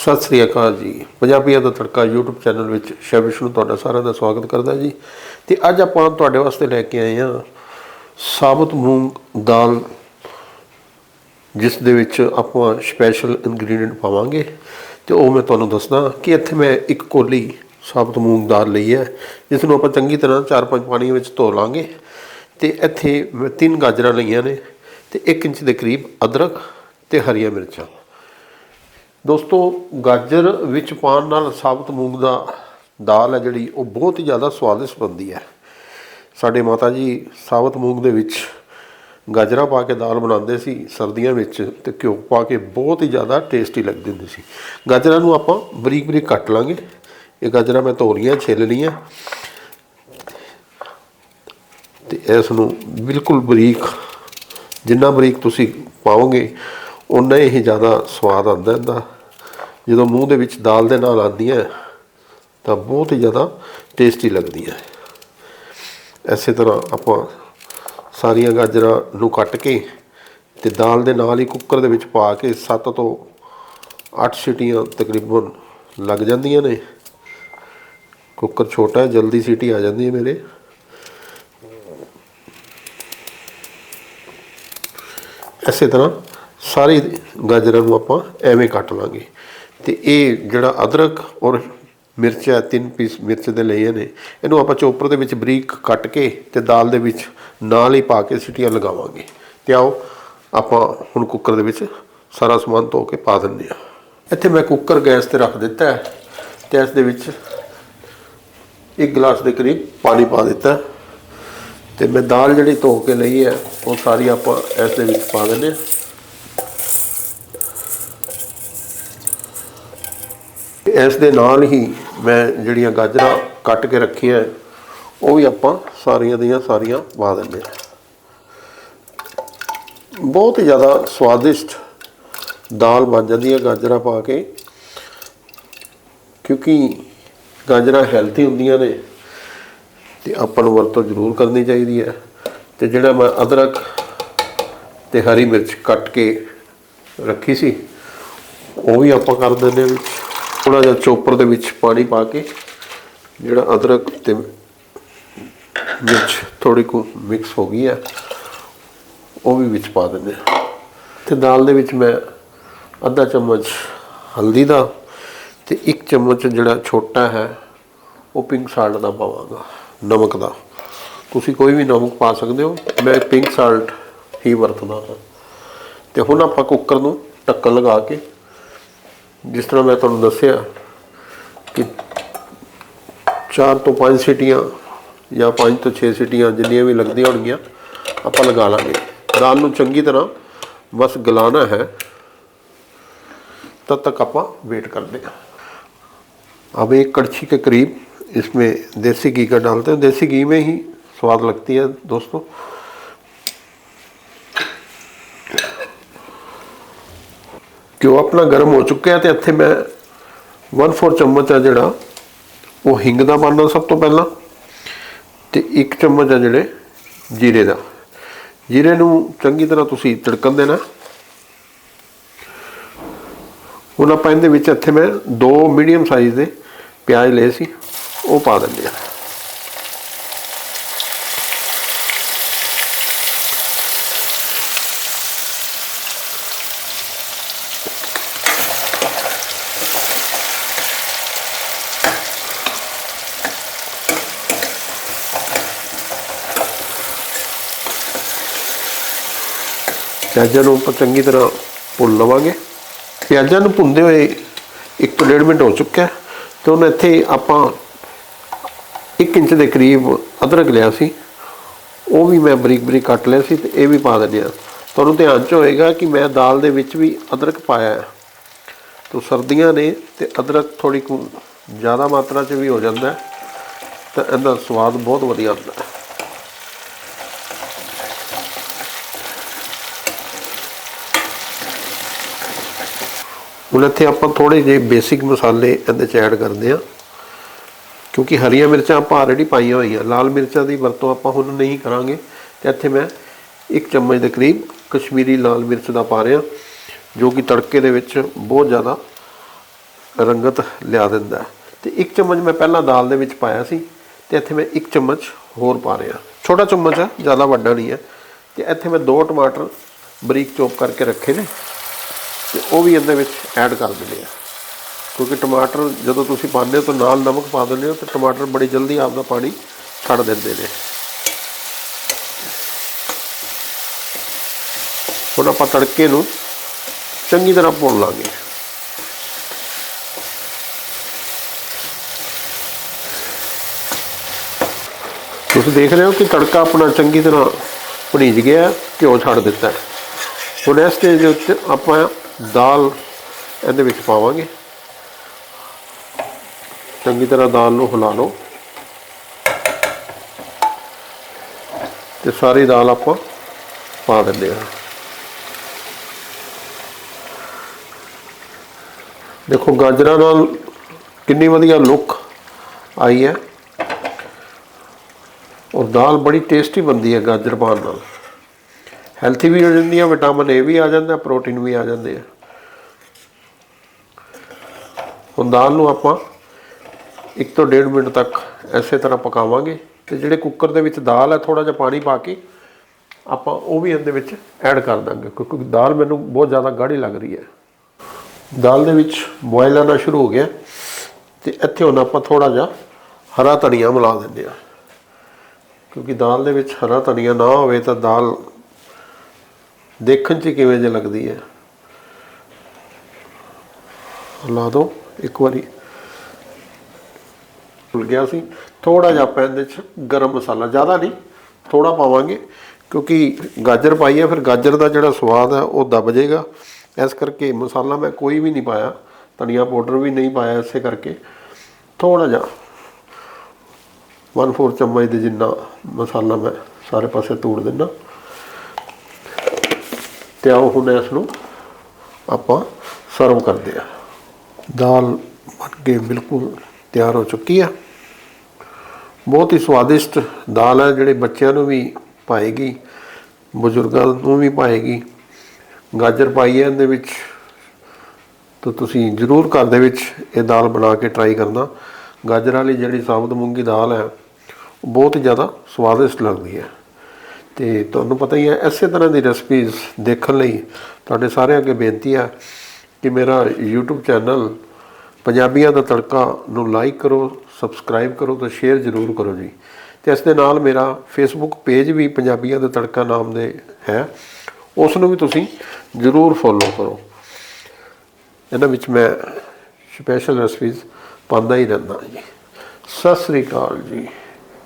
ਸਤਿ ਸ੍ਰੀ ਅਕਾਲ ਜੀ। ਪੰਜਾਬੀਆਂ ਦਾ ਤੜਕਾ YouTube ਚੈਨਲ ਵਿੱਚ ਸ਼ੈਵ ਵਿਸ਼ਨੂੰ ਤੁਹਾਡਾ ਸਾਰਿਆਂ ਦਾ ਸਵਾਗਤ ਕਰਦਾ ਜੀ। ਤੇ ਅੱਜ ਆਪਾਂ ਤੁਹਾਡੇ ਵਾਸਤੇ ਲੈ ਕੇ ਆਏ ਹਾਂ ਸਾਬਤ ਮੂੰਗ ਦਾਲ, ਜਿਸ ਦੇ ਵਿੱਚ ਆਪਾਂ ਸਪੈਸ਼ਲ ਇਨਗਰੀਡੀਅੰਟ ਪਾਵਾਂਗੇ। ਤੇ ਉਹ ਮੈਂ ਤੁਹਾਨੂੰ ਦੱਸਦਾ ਕਿ ਇੱਥੇ ਮੈਂ ਇੱਕ ਕੋਲੀ ਸਾਬਤ ਮੂੰਗ ਦਾਲ ਲਈ ਹੈ। ਜਿਸ ਨੂੰ ਆਪਾਂ ਚੰਗੀ ਤਰ੍ਹਾਂ 4-5 ਪਾਣੀ ਵਿੱਚ ਧੋ ਲਾਂਗੇ। ਤੇ ਇੱਥੇ ਮੈਂ ਤਿੰਨ ਗਾਜਰਾਂ ਲਈਆਂ ਨੇ ਤੇ 1 ਇੰਚ ਦੇ ਕਰੀਬ ਅਦਰਕ ਤੇ ਹਰੀਆਂ ਮਿਰਚਾਂ। ਦੋਸਤੋ, ਗਾਜਰ ਵਿੱਚ ਪਾਉਣ ਨਾਲ ਸਾਬਤ ਮੂੰਗ ਦਾ ਦਾਲ ਹੈ ਜਿਹੜੀ, ਉਹ ਬਹੁਤ ਹੀ ਜ਼ਿਆਦਾ ਸਵਾਦਿਸ਼ਟ ਬਣਦੀ ਹੈ। ਸਾਡੇ ਮਾਤਾ ਜੀ ਸਾਬਤ ਮੂੰਗ ਦੇ ਵਿੱਚ ਗਾਜਰਾਂ ਪਾ ਕੇ ਦਾਲ ਬਣਾਉਂਦੇ ਸੀ ਸਰਦੀਆਂ ਵਿੱਚ ਤੇ ਘਿਓ ਪਾ ਕੇ ਬਹੁਤ ਹੀ ਜ਼ਿਆਦਾ ਟੇਸਟੀ ਲੱਗਦੀ ਹੁੰਦੀ ਸੀ। ਗਾਜਰਾਂ ਨੂੰ ਆਪਾਂ ਬਰੀਕ ਬਰੀਕ ਕੱਟ ਲਾਂਗੇ। ਇਹ ਗਾਜਰਾਂ ਮੈਂ ਧੋ ਲਈਆਂ ਛਿੱਲ ਲਈਆਂ। ਤੇ ਇਸ ਨੂੰ ਬਿਲਕੁਲ ਬਰੀਕ, ਜਿੰਨਾ ਬਰੀਕ ਤੁਸੀਂ ਪਾਓਗੇ ਉਨਾ ਹੀ ਜ਼ਿਆਦਾ ਸਵਾਦ ਆਉਂਦਾ ਇਹਦਾ। ਜਦੋਂ ਮੂੰਹ ਦੇ ਵਿੱਚ ਦਾਲ ਦੇ ਨਾਲ ਆਉਂਦੀਆਂ ਤਾਂ ਬਹੁਤ ਹੀ ਜ਼ਿਆਦਾ ਟੇਸਟੀ ਲੱਗਦੀਆਂ ਐਸੇ ਤਰ੍ਹਾਂ ਆਪਾਂ ਸਾਰੀਆਂ ਗਾਜਰਾਂ ਨੂੰ ਕੱਟ ਕੇ ਤੇ ਦਾਲ ਦੇ ਨਾਲ ਹੀ ਕੁੱਕਰ ਦੇ ਵਿੱਚ ਪਾ ਕੇ 7 ਤੋਂ 8 ਸੀਟੀਆਂ ਤਕਰੀਬਨ ਲੱਗ ਜਾਂਦੀਆਂ ਨੇ। ਕੁੱਕਰ ਛੋਟਾ ਹੈ, ਜਲਦੀ ਸੀਟੀ ਆ ਜਾਂਦੀ ਹੈ ਮੇਰੇ। ਇਸੇ ਤਰ੍ਹਾਂ ਸਾਰੇ ਗਾਜਰਾਂ ਨੂੰ ਆਪਾਂ ਐਵੇਂ ਕੱਟ ਲਾਂਗੇ। ਤੇ ਇਹ ਜਿਹੜਾ ਅਦਰਕ ਔਰ ਮਿਰਚ ਹੈ ਤਿੰਨ ਪੀਸ ਮਿਰਚ ਦੇ ਲਏ ਨੇ, ਇਹਨੂੰ ਆਪਾਂ ਚੋਪਰ ਦੇ ਵਿੱਚ ਬਰੀਕ ਕੱਟ ਕੇ ਤੇ ਦਾਲ ਦੇ ਵਿੱਚ ਨਾਲ ਹੀ ਪਾ ਕੇ ਸਿਟੀਆਂ ਲਗਾਵਾਂਗੇ। ਤੇ ਆਓ ਆਪਾਂ ਹੁਣ ਕੁੱਕਰ ਦੇ ਵਿੱਚ ਸਾਰਾ ਸਮਾਨ ਧੋ ਕੇ ਪਾ ਦਿੰਦੇ ਆ ਇੱਥੇ ਮੈਂ ਕੁੱਕਰ ਗੈਸ ਤੇ ਰੱਖ ਦਿੱਤਾ ਹੈ ਤੇ ਇਸ ਦੇ ਵਿੱਚ ਇੱਕ ਗਲਾਸ ਦੇ ਕਰੀਬ ਪਾਣੀ ਪਾ ਦਿੱਤਾ ਹੈ। ਤੇ ਮੈਂ ਦਾਲ ਜਿਹੜੀ ਧੋ ਕੇ ਲਈ ਹੈ, ਉਹ ਸਾਰੀ ਆਪਾਂ ਇਸ ਦੇ ਵਿੱਚ ਪਾ ਦਿੰਦੇ ਹਾਂ। ਇਸ ਦੇ ਨਾਲ ਹੀ ਮੈਂ ਜਿਹੜੀਆਂ ਗਾਜਰਾਂ ਕੱਟ ਕੇ ਰੱਖੀਆਂ, ਉਹ ਵੀ ਆਪਾਂ ਸਾਰੀਆਂ ਦੀਆਂ ਸਾਰੀਆਂ ਪਾ ਦਿੰਦੇ ਹਾਂ। ਬਹੁਤ ਹੀ ਜ਼ਿਆਦਾ ਸਵਾਦਿਸ਼ਟ ਦਾਲ ਬਣ ਜਾਂਦੀ ਹੈ ਗਾਜਰਾਂ ਪਾ ਕੇ, ਕਿਉਂਕਿ ਗਾਜਰਾਂ ਹੈਲਥੀ ਹੁੰਦੀਆਂ ਨੇ ਤੇ ਆਪਾਂ ਨੂੰ ਵਰਤੋਂ ਜ਼ਰੂਰ ਕਰਨੀ ਚਾਹੀਦੀ ਹੈ। ਤੇ ਜਿਹੜਾ ਮੈਂ ਅਦਰਕ ਤੇ ਹਰੀ ਮਿਰਚ ਕੱਟ ਕੇ ਰੱਖੀ ਸੀ, ਉਹ ਵੀ ਆਪਾਂ ਕਰ ਦਿੰਦੇ ਹਾਂ ਵਿੱਚ। ਥੋੜਾ ਜਿਹਾ ਚੋਪਰ ਦੇ ਵਿੱਚ ਪਾਣੀ ਪਾ ਕੇ, ਜਿਹੜਾ ਅਦਰਕ ਤੇ ਮਿਰਚ ਥੋੜੀ ਕੁ ਮਿਕਸ ਹੋ ਗਈ ਹੈ ਉਹ ਵੀ ਵਿੱਚ ਪਾ ਦਿੰਦੇ ਹਾਂ ਤੇ ਦਾਲ ਦੇ ਵਿੱਚ ਮੈਂ ਅੱਧਾ ਚਮਚ ਹਲਦੀ ਦਾ ਤੇ ਇੱਕ ਚਮਚ ਜਿਹੜਾ ਛੋਟਾ ਹੈ, ਉਹ ਪਿੰਕ ਸਾਲਟ ਦਾ ਪਾਵਾਂਗਾ, ਨਮਕ ਦਾ। ਤੁਸੀਂ ਕੋਈ ਵੀ ਨਮਕ ਪਾ ਸਕਦੇ ਹੋ, ਮੈਂ ਪਿੰਕ ਸਾਲਟ ਹੀ ਵਰਤਦਾ ਹਾਂ। ਤੇ ਹੁਣ ਆਪਾਂ ਕੁੱਕਰ ਨੂੰ ਢੱਕਣ ਲਗਾ ਕੇ ਜਿਸ ਤਰ੍ਹਾਂ ਮੈਂ ਤੁਹਾਨੂੰ ਦੱਸਿਆ ਕਿ 4 ਤੋਂ 5 ਸੀਟੀਆਂ ਜਾਂ 5 ਤੋਂ 6 ਸੀਟੀਆਂ ਜਿੰਨੀਆਂ ਵੀ ਲੱਗਦੀਆਂ ਹੋਣਗੀਆਂ ਆਪਾਂ ਲਗਾ ਲਾਂਗੇ ਦਾਲ ਨੂੰ ਚੰਗੀ ਤਰ੍ਹਾਂ ਬਸ ਗਲਾਣਾ ਹੈ तब तक ਆਪਾਂ वेट करते हैं अब एक कड़छी के करीब इसमें देसी घी का डालते हैं देसी घी में ही स्वाद लगती है दोस्तों ਘਿਓ ਆਪਣਾ ਗਰਮ ਹੋ ਚੁੱਕਿਆ ਤੇ ਇੱਥੇ ਮੈਂ 1/4 ਚਮਚ ਆ ਜਿਹੜਾ, ਉਹ ਹਿੰਗ ਦਾ ਪਾਣਾ ਸਭ ਤੋਂ ਪਹਿਲਾਂ ਤੇ 1 ਚਮਚ ਆ ਜਿਹੜੇ ਜੀਰੇ ਦਾ। ਜੀਰੇ ਨੂੰ ਚੰਗੀ ਤਰ੍ਹਾਂ ਤੁਸੀਂ ਤੜਕਣ ਦੇਣਾ। ਹੁਣ ਆਪਾਂ ਇਹਦੇ ਵਿੱਚ ਇੱਥੇ ਮੈਂ ਦੋ ਮੀਡੀਅਮ ਸਾਈਜ਼ ਦੇ ਪਿਆਜ਼ ਲਏ ਸੀ, ਉਹ ਪਾ ਦਿੰਦੇ ਆ ਪਿਆਜ਼ਾਂ ਨੂੰ ਆਪਾਂ ਚੰਗੀ ਤਰ੍ਹਾਂ ਭੁੰਨ ਲਵਾਂਗੇ। ਪਿਆਜ਼ਾਂ ਨੂੰ ਭੁੰਨਦੇ ਹੋਏ 1 ਤੋਂ 1.5 ਮਿੰਟ ਹੋ ਚੁੱਕਾ ਹੈ। ਤੇ ਹੁਣ ਇੱਥੇ ਆਪਾਂ 1 ਇੰਚ ਦੇ ਕਰੀਬ ਅਦਰਕ ਲਿਆ ਸੀ। ਉਹ ਵੀ ਮੈਂ ਬਰੀਕ ਬਰੀਕ ਕੱਟ ਲਿਆ ਸੀ ਤੇ ਇਹ ਵੀ ਪਾ ਦਿੰਦੇ ਆ ਤੁਹਾਨੂੰ ਧਿਆਨ ਚ ਹੋਏਗਾ ਕਿ ਮੈਂ ਦਾਲ ਦੇ ਵਿੱਚ ਵੀ ਅਦਰਕ ਪਾਇਆ ਹੈ। ਤੋ ਸਰਦੀਆਂ ਨੇ ਤੇ ਅਦਰਕ ਥੋੜੀ ਜ਼ਿਆਦਾ ਮਾਤਰਾ ਚ ਵੀ ਹੋ ਜਾਂਦਾ ਤਾਂ ਇਹਦਾ ਸਵਾਦ ਬਹੁਤ ਵਧੀਆ ਹੁੰਦਾ ਹੈ। ਹੁਣ ਇੱਥੇ ਆਪਾਂ ਥੋੜੇ ਜਿਹੇ ਬੇਸਿਕ ਮਸਾਲੇ ਇਹਦੇ ਚ ਐਡ ਕਰਦੇ ਆ ਕਿਉਂਕਿ ਹਰੀਆਂ ਮਿਰਚਾਂ ਆਪਾਂ ਆਲਰੇਡੀ ਪਾਈਆਂ ਹੋਈਆਂ। ਲਾਲ ਮਿਰਚਾਂ ਦੀ ਵਰਤੋਂ ਆਪਾਂ ਹੁਣ ਨਹੀਂ ਕਰਾਂਗੇ। ਤੇ ਇੱਥੇ ਮੈਂ ਇੱਕ ਚਮਚ ਦੇ ਕਰੀਬ ਕਸ਼ਮੀਰੀ ਲਾਲ ਮਿਰਚ ਦਾ ਪਾ ਰਿਹਾ, ਜੋ ਕਿ ਤੜਕੇ ਦੇ ਵਿੱਚ ਬਹੁਤ ਜ਼ਿਆਦਾ ਰੰਗਤ ਲਿਆ ਦਿੰਦਾ ਹੈ। ਤੇ ਇੱਕ ਚਮਚ ਮੈਂ ਪਹਿਲਾਂ ਦਾਲ ਦੇ ਵਿੱਚ ਪਾਇਆ ਸੀ ਤੇ ਇੱਥੇ ਮੈਂ ਇੱਕ ਚਮਚ ਹੋਰ ਪਾ ਰਿਹਾ। ਛੋਟਾ ਚਮਚ ਹੈ, ਜ਼ਿਆਦਾ ਵੱਡਾ ਨਹੀਂ ਹੈ। ਤੇ ਇੱਥੇ ਮੈਂ ਦੋ ਟਮਾਟਰ ਬਰੀਕ ਚੋਪ ਕਰਕੇ ਰੱਖੇ ਨੇ। ਤੇ ਉਹ ਵੀ ਇਹਦੇ ਵਿੱਚ ਐਡ ਕਰ ਦਿੰਦੇ ਆ। ਕਿਉਂਕਿ ਟਮਾਟਰ ਜਦੋਂ ਤੁਸੀਂ ਪਾਉਂਦੇ ਹੋ ਤਾਂ ਨਾਲ ਨਮਕ ਪਾ ਦਿੰਦੇ ਹੋ ਤੇ ਟਮਾਟਰ ਬੜੀ ਜਲਦੀ ਆਪਦਾ ਪਾਣੀ ਛੱਡ ਦਿੰਦੇ ਨੇ। ਹੁਣ ਆਪਾਂ ਤੜਕੇ ਨੂੰ ਚੰਗੀ ਤਰ੍ਹਾਂ ਭੁੰਨ ਲਾਂਗੇ। ਤੁਸੀਂ ਦੇਖ ਰਹੇ ਹੋ ਕਿ ਤੜਕਾ ਆਪਣਾ ਚੰਗੀ ਤਰ੍ਹਾਂ ਭੁੰਜ ਗਿਆ, ਘਿਓ ਛੱਡ ਦਿੱਤਾ। ਹੁਣ ਇਸ ਸਟੇਜ ਦੇ ਉੱਤੇ ਆਪਾਂ ਦਾਲ ਇਹਦੇ ਵਿੱਚ ਪਾਵਾਂਗੇ। ਚੰਗੀ ਤਰ੍ਹਾਂ ਦਾਲ ਨੂੰ ਹਿਲਾ ਲਓ। ਤੇ ਸਾਰੀ ਦਾਲ ਆਪਾਂ ਪਾ ਦਿੰਦੇ ਹਾਂ। ਦੇਖੋ ਗਾਜਰਾਂ ਨਾਲ ਕਿੰਨੀ ਵਧੀਆ ਲੁੱਕ ਆਈ ਹੈ। ਔਰ ਦਾਲ ਬੜੀ ਟੇਸਟੀ ਬਣਦੀ ਹੈ ਗਾਜਰ ਪਾਉਣ ਨਾਲ। ਹੈਲਥੀ ਵੀ ਹੋ ਜਾਂਦੀ ਹੈ ਵਿਟਾਮਿਨ ਏ ਵੀ ਆ ਜਾਂਦਾ ਪ੍ਰੋਟੀਨ ਵੀ ਆ ਜਾਂਦੇ ਆ। ਹੁਣ ਦਾਲ ਨੂੰ ਆਪਾਂ 1 ਤੋਂ 1.5 ਮਿੰਟ ਤੱਕ ਐਸੇ ਤਰ੍ਹਾਂ ਪਕਾਵਾਂਗੇ ਤੇ ਜਿਹੜੇ ਕੁੱਕਰ ਦੇ ਵਿੱਚ ਦਾਲ ਹੈ ਥੋੜਾ ਜਿਹਾ ਪਾਣੀ ਪਾ ਕੇ ਆਪਾਂ ਉਹ ਵੀ ਇਹਦੇ ਵਿੱਚ ਐਡ ਕਰ ਦਾਂਗੇ, ਕਿਉਂਕਿ ਦਾਲ ਮੈਨੂੰ ਬਹੁਤ ਜ਼ਿਆਦਾ ਗਾੜੀ ਲੱਗ ਰਹੀ ਹੈ। ਦਾਲ ਦੇ ਵਿੱਚ ਬੋਇਲ ਆਉਣਾ ਸ਼ੁਰੂ ਹੋ ਗਿਆ ਤੇ ਇੱਥੇ ਹੁਣ ਆਪਾਂ ਥੋੜਾ ਜਿਹਾ ਹਰਾ ਧਨੀਆ ਮਿਲਾ ਦਿੰਦੇ ਆ ਕਿਉਂਕਿ ਦਾਲ ਦੇ ਵਿੱਚ ਹਰਾ ਧਨੀਆ ਨਾ ਹੋਵੇ ਤਾਂ ਦਾਲ ਦੇਖਣ 'ਚ ਕਿਵੇਂ ਜੇ ਲੱਗਦੀ ਹੈ। ਲਾ ਦਿਓ ਇੱਕ ਵਾਰੀ। ਭੁੱਲ ਗਿਆ ਸੀ। ਥੋੜਾ ਜਿਹਾ ਆਪਾਂ ਇਹਦੇ 'ਚ ਗਰਮ ਮਸਾਲਾ, ਜ਼ਿਆਦਾ ਨਹੀਂ ਥੋੜਾ ਪਾਵਾਂਗੇ, ਕਿਉਂਕਿ ਗਾਜਰ ਪਾਈ ਹੈ, ਫਿਰ ਗਾਜਰ ਦਾ ਜਿਹੜਾ ਸਵਾਦ ਹੈ, ਉਹ ਦਬ ਜਾਏਗਾ ਇਸ ਕਰਕੇ ਮਸਾਲਾ ਮੈਂ ਕੋਈ ਵੀ ਨਹੀਂ ਪਾਇਆ, ਧਨੀਆ ਪਾਊਡਰ ਵੀ ਨਹੀਂ ਪਾਇਆ ਇਸੇ ਕਰਕੇ। ਥੋੜਾ ਜਿਹਾ 1/4 ਚਮਚ ਦੇ ਜਿੰਨਾ ਮਸਾਲਾ ਮੈਂ ਸਾਰੇ ਪਾਸੇ ਤੋੜ ਦਿੰਦਾ। ਤੇ ਆਓ ਹੁਣ ਇਸ ਨੂੰ ਆਪਾਂ ਸਰਵ ਕਰਦੇ ਆ ਦਾਲ ਬਣ ਕੇ ਬਿਲਕੁਲ ਤਿਆਰ ਹੋ ਚੁੱਕੀ ਆ। ਬਹੁਤ ਹੀ ਸਵਾਦਿਸ਼ਟ ਦਾਲ ਹੈ ਜਿਹੜੇ ਬੱਚਿਆਂ ਨੂੰ ਵੀ ਪਾਏਗੀ, ਬਜ਼ੁਰਗਾਂ ਨੂੰ ਵੀ ਪਾਏਗੀ। ਗਾਜਰ ਪਾਈ ਹੈ ਇਹਦੇ ਵਿੱਚ ਤਾਂ ਤੁਸੀਂ ਜ਼ਰੂਰ ਘਰ ਦੇ ਵਿੱਚ ਇਹ ਦਾਲ ਬਣਾ ਕੇ ਟਰਾਈ ਕਰਨਾ। ਗਾਜਰ ਵਾਲੀ ਜਿਹੜੀ ਸਾਬਤ ਮੂੰਗੀ ਦਾਲ ਹੈ ਉਹ ਬਹੁਤ ਹੀ ਜ਼ਿਆਦਾ ਸਵਾਦਿਸ਼ਟ ਲੱਗਦੀ ਹੈ ਤੇ ਤੁਹਾਨੂੰ ਪਤਾ ਹੀ ਹੈ, ਇਸੇ ਤਰ੍ਹਾਂ ਦੀ ਰੈਸਪੀਜ਼ ਦੇਖਣ ਲਈ ਤੁਹਾਡੇ ਸਾਰਿਆਂ ਅੱਗੇ ਬੇਨਤੀ ਆ ਕਿ ਮੇਰਾ YouTube ਚੈਨਲ ਪੰਜਾਬੀਆਂ ਦਾ ਤੜਕਾ ਨੂੰ ਲਾਈਕ ਕਰੋ ਸਬਸਕ੍ਰਾਈਬ ਕਰੋ ਤੇ ਸ਼ੇਅਰ ਜ਼ਰੂਰ ਕਰੋ ਜੀ। ਤੇ ਇਸ ਦੇ ਨਾਲ ਮੇਰਾ Facebook ਪੇਜ ਵੀ ਪੰਜਾਬੀਆਂ ਦਾ ਤੜਕਾ ਨਾਮ ਦੇ ਹੈ। ਉਸ ਨੂੰ ਵੀ ਤੁਸੀਂ ਜ਼ਰੂਰ ਫੋਲੋ ਕਰੋ। ਇਹਨਾਂ ਵਿੱਚ ਮੈਂ ਸਪੈਸ਼ਲ ਰੈਸਪੀਜ਼ ਪਾਉਂਦਾ ਹੀ ਰਹਿੰਦਾ ਜੀ। ਸਤਿ ਸ੍ਰੀ ਅਕਾਲ ਜੀ।